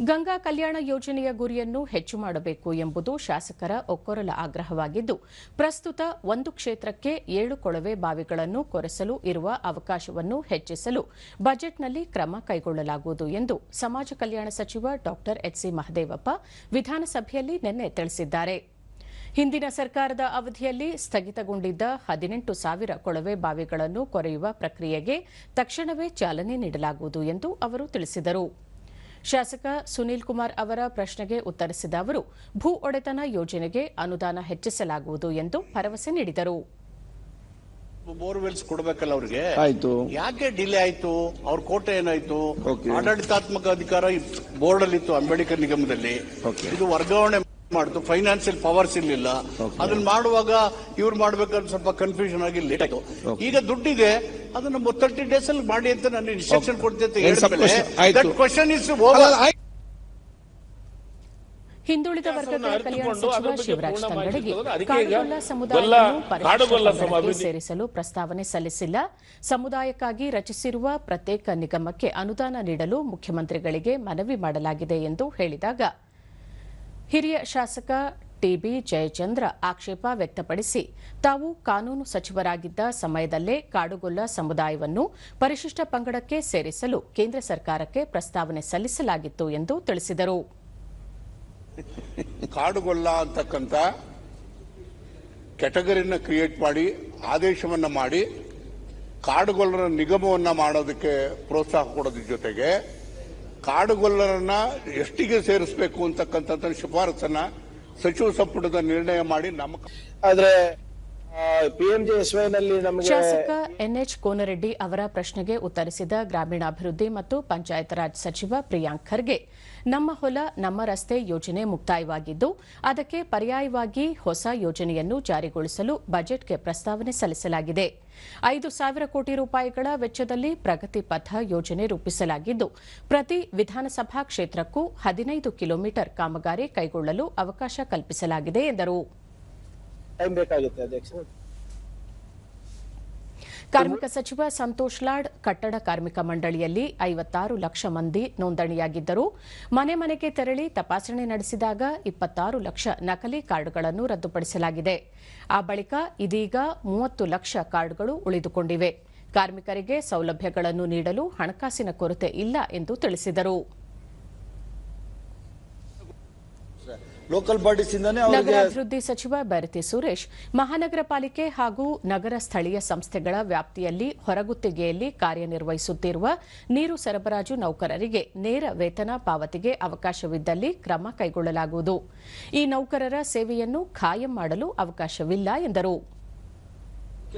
ಗಂಗಾ ಕಲ್ಯಾಣ ಯೋಜನೆಯ ಗುರಿಯನ್ನು ಹೆಚ್ಚು ಮಾಡಬೇಕು ಎಂಬುದು ಶಾಸಕರ ಒಕ್ಕೊರಲ ಆಗ್ರಹವಾಗಿದ್ದು, ಪ್ರಸ್ತುತ ಒಂದು ಕ್ಷೇತ್ರಕ್ಕೆ ಏಳು ಕೊಳವೆ ಬಾವಿಗಳನ್ನು ಕೊರೆಸಲು ಇರುವ ಅವಕಾಶವನ್ನು ಹೆಚ್ಚಿಸಲು ಬಜೆಟ್ನಲ್ಲಿ ಕ್ರಮ ಕೈಗೊಳ್ಳಲಾಗುವುದು ಎಂದು ಸಮಾಜ ಕಲ್ಯಾಣ ಸಚಿವ ಡಾ. ಎಚ್ಸಿ ಮಹದೇವಪ್ಪ ವಿಧಾನಸಭೆಯಲ್ಲಿ ನಿನ್ನೆ ತಿಳಿಸಿದ್ದಾರೆ. ಹಿಂದಿನ ಸರ್ಕಾರದ ಅವಧಿಯಲ್ಲಿ ಸ್ಥಗಿತಗೊಂಡಿದ್ದ ಹದಿನೆಂಟು ಸಾವಿರ ಕೊಳವೆ ಬಾವಿಗಳನ್ನು ಕೊರೆಯುವ ಪ್ರಕ್ರಿಯೆಗೆ ತಕ್ಷಣವೇ ಚಾಲನೆ ನೀಡಲಾಗುವುದು ಎಂದು ಅವರು ತಿಳಿಸಿದರು. ಶಾಸಕ ಸುನೀಲ್ ಕುಮಾರ್ ಅವರ ಪ್ರಶ್ನೆಗೆ ಉತ್ತರಿಸಿದ ಅವರು ಭೂ ಒಡೆತನ ಯೋಜನೆಗೆ ಅನುದಾನ ಹೆಚ್ಚಿಸಲಾಗುವುದು ಎಂದು ಭರವಸೆ ನೀಡಿದರು. ಬೋರ್ವೆಲ್ಸ್ ಕೊಡ್ಬೇಕಲ್ಲ ಅವ್ರಿಗೆ? ಆಯ್ತು. ಯಾಕೆ ಡಿಲೇ ಆಯ್ತು? ಅವ್ರ ಕೋಟೆ ಏನಾಯ್ತು? ಆಡಳಿತಾತ್ಮಕ ಅಧಿಕಾರ ಬೋರ್ಡ್ ಅಲ್ಲಿ ಇತ್ತು ಅಂಬೇಡ್ಕರ್ ನಿಗಮದಲ್ಲಿ. ಇದು ವರ್ಗಾವಣೆ ಮಾಡ್ತು ಫೈನಾನ್ಸಿಯಲ್ ಪವರ್ಸ್ ಇರ್ಲಿಲ್ಲ ಅದನ್ನ ಮಾಡುವಾಗ ಇವ್ರು ಮಾಡ್ಬೇಕಂತ ಸ್ವಲ್ಪ ಕನ್ಫ್ಯೂಷನ್ ಆಗಿ ಲೇಟ್ ಆಯ್ತು. ಈಗ ದುಡ್ಡಿದೆ ಅದನ್ನ ತರ್ಟಿ ಡೇಸ್ ಅಲ್ಲಿ ಮಾಡಿ ಅಂತ ನಾನು ಇನ್ಸ್ಟ್ರಕ್ಷನ್ ಕೊಡ್ತೇನೆ. Question is. ಹಿಂದುಳಿದ ವರ್ಗಗಳ ಕಲ್ಯಾಣ ಸಚಿವ ಶಿವರಾಜ್ ತಂಗಡಗಿ ಕಾಡುಗೊಲ್ಲ ಸಮುದಾಯವನ್ನು ಪರಿಶಿಷ್ಟ ಸೇರಿಸಲು ಪ್ರಸ್ತಾವನೆ ಸಲ್ಲಿಸಿಲ್ಲ ಸಮುದಾಯಕ್ಕಾಗಿ ರಚಿಸಿರುವ ಪ್ರತ್ಯೇಕ ನಿಗಮಕ್ಕೆ ಅನುದಾನ ನೀಡಲು ಮುಖ್ಯಮಂತ್ರಿಗಳಿಗೆ ಮನವಿ ಮಾಡಲಾಗಿದೆ ಎಂದು ಹೇಳಿದಾಗ ಹಿರಿಯ ಶಾಸಕ ಟಿಬಿ ಜಯಚಂದ್ರ ಆಕ್ಷೇಪ ವ್ಯಕ್ತಪಡಿಸಿ, ತಾವು ಕಾನೂನು ಸಚಿವರಾಗಿದ್ದ ಸಮಯದಲ್ಲೇ ಕಾಡುಗೊಲ್ಲ ಸಮುದಾಯವನ್ನು ಪರಿಶಿಷ್ಟ ಪಂಗಡಕ್ಕೆ ಸೇರಿಸಲು ಕೇಂದ್ರ ಸರ್ಕಾರಕ್ಕೆ ಪ್ರಸ್ತಾವನೆ ಸಲ್ಲಿಸಲಾಗಿತ್ತು ಎಂದು ತಿಳಿಸಿದರು. ಕಾಡುಗೊಲ್ಲ ಅಂತಕ್ಕಂಥ ಕ್ಯಾಟಗರಿನ ಕ್ರಿಯೇಟ್ ಮಾಡಿ, ಆದೇಶವನ್ನು ಮಾಡಿ, ಕಾಡುಗೊಲ್ಲರ ನಿಗಮವನ್ನು ಮಾಡೋದಕ್ಕೆ ಪ್ರೋತ್ಸಾಹ ಕೊಡೋದ್ರ ಜೊತೆಗೆ ಕಾಡುಗೊಲ್ಲರನ್ನ ಎಷ್ಟಿಗೆ ಸೇರಿಸಬೇಕು ಅಂತಕ್ಕಂಥ ಶಿಫಾರಸನ್ನ ಸಚಿವ ಸಂಪುಟದ ನಿರ್ಣಯ ಮಾಡಿ ನಮ್ಮ ಆದ್ರೆ ಶಾಸಕ ಎನ್ಎಚ್ ಕೋನರೆಡ್ಡಿ ಅವರ ಪ್ರಶ್ನೆಗೆ ಉತ್ತರಿಸಿದ ಗ್ರಾಮೀಣಾಭಿವೃದ್ಧಿ ಮತ್ತು ಪಂಚಾಯತ್ ರಾಜ್ ಸಚಿವ ಪ್ರಿಯಾಂಕ್ ಖರ್ಗೆ, ನಮ್ಮ ಹೊಲ, ನಮ್ಮ ರಸ್ತೆ ಯೋಜನೆ ಮುಕ್ತಾಯವಾಗಿದ್ದು, ಅದಕ್ಕೆ ಪರ್ಯಾಯವಾಗಿ ಹೊಸ ಯೋಜನೆಯನ್ನು ಜಾರಿಗೊಳಿಸಲು ಬಜೆಟ್ಗೆ ಪ್ರಸ್ತಾವನೆ ಸಲ್ಲಿಸಲಾಗಿದೆ. ಐದು ಸಾವಿರ ಕೋಟಿ ರೂಪಾಯಿಗಳ ವೆಚ್ಚದಲ್ಲಿ ಪ್ರಗತಿ ಪಥ ಯೋಜನೆ ರೂಪಿಸಲಾಗಿದ್ದು, ಪ್ರತಿ ವಿಧಾನಸಭಾ ಕ್ಷೇತ್ರಕ್ಕೂ ಹದಿನೈದು ಕಿಲೋಮೀಟರ್ ಕಾಮಗಾರಿ ಕೈಗೊಳ್ಳಲು ಅವಕಾಶ ಕಲ್ಪಿಸಲಾಗಿದೆ ಎಂದರು. ಟೈಮ್ ಬೇಕಾಗುತ್ತೆ ಅಧ್ಯಕ್ಷ. ಕಾರ್ಮಿಕ ಸಚಿವ ಸಂತೋಷ್ ಲಾಡ್ ಕಟ್ಟಡ ಕಾರ್ಮಿಕ ಮಂಡಳಿಯಲ್ಲಿ ಐವತ್ತಾರು ಲಕ್ಷ ಮಂದಿ ನೋಂದಣಿಯಾಗಿದ್ದರು. ಮನೆ ಮನೆಗೆ ತೆರಳಿ ತಪಾಸಣೆ ನಡೆಸಿದಾಗ ಇಪ್ಪತ್ತಾರು ಲಕ್ಷ ನಕಲಿ ಕಾರ್ಡ್ಗಳನ್ನು ರದ್ದುಪಡಿಸಲಾಗಿದೆ. ಆ ಬಳಿಕ ಇದೀಗ ಮೂವತ್ತು ಲಕ್ಷ ಕಾರ್ಡ್ಗಳು ಉಳಿದುಕೊಂಡಿವೆ. ಕಾರ್ಮಿಕರಿಗೆ ಸೌಲಭ್ಯಗಳನ್ನು ನೀಡಲು ಹಣಕಾಸಿನ ಕೊರತೆ ಇಲ್ಲ ಎಂದು ತಿಳಿಸಿದರು. ಲೋಕಲ್ ಬಾಡೀಸ್ ಇಂದಾನೆ ಅವರಿಗೆ ನಗರಾಭಿವೃದ್ಧಿ ಸಚಿವ ಬೈರತಿ ಸುರೇಶ್ ಮಹಾನಗರ ಪಾಲಿಕೆ ಹಾಗೂ ನಗರ ಸ್ಥಳೀಯ ಸಂಸ್ಥೆಗಳ ವ್ಯಾಪ್ತಿಯಲ್ಲಿ ಹೊರಗುತ್ತಿಗೆಯಲ್ಲಿ ಕಾರ್ಯನಿರ್ವಹಿಸುತ್ತಿರುವ ನೀರು ಸರಬರಾಜು ನೌಕರರಿಗೆ ನೇರ ವೇತನ ಪಾವತಿಗೆ ಅವಕಾಶವಿದ್ದಲ್ಲಿ ಕ್ರಮ ಕೈಗೊಳ್ಳಲಾಗುವುದು. ಈ ನೌಕರರ ಸೇವೆಯನ್ನು ಖಾಯಂ ಮಾಡಲು ಅವಕಾಶವಿಲ್ಲ ಎಂದರು.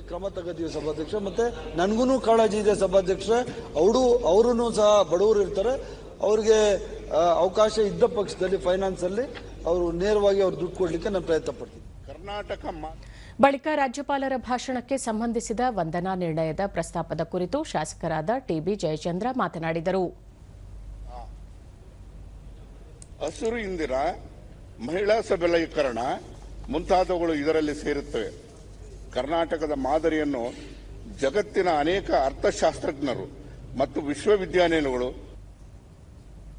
ಕ್ರಮ ತಗೋತೀವಿ ಸಭಾಧ್ಯಕ್ಷ. ಮತ್ತೆ ನನಗೂ ಕಾಳಜಿ ಇದೆ ಸಭಾಧ್ಯಕ್ಷ. ಅವರು ಅವರು ಸಹ ಬಡವರು ಇರ್ತಾರೆ. ಅವ್ರಿಗೆ ಅವಕಾಶ ಇದ್ದ ಪಕ್ಷದಲ್ಲಿ ಫೈನಾನ್ಸ್ ಅಲ್ಲಿ ಅವರು ನೇರವಾಗಿ ಅವ್ರು ದುಡ್ಡು ಕೊಡ್ಲಿಕ್ಕೆ ನಾನು ಪ್ರಯತ್ನ ಪಡ್ತೀನಿ. ಕರ್ನಾಟಕ ಮಾ- ಬಳಿಕ ರಾಜ್ಯಪಾಲರ ಭಾಷಣಕ್ಕೆ ಸಂಬಂಧಿಸಿದ ವಂದನಾ ನಿರ್ಣಯದ ಪ್ರಸ್ತಾಪದ ಕುರಿತು ಶಾಸಕರಾದ ಟಿಬಿ ಜಯಚಂದ್ರ ಮಾತನಾಡಿದರು. ಹಸಿರು ಇಂದಿರ ಮಹಿಳಾ ಸಬಲೀಕರಣ ಮುಂತಾದವುಗಳು ಇದರಲ್ಲಿ ಸೇರುತ್ತವೆ. ಕರ್ನಾಟಕದ ಮಾದರಿಯನ್ನು ಜಗತ್ತಿನ ಅನೇಕ ಅರ್ಥಶಾಸ್ತ್ರಜ್ಞರು ಮತ್ತು ವಿಶ್ವವಿದ್ಯಾನಿಲಯಗಳು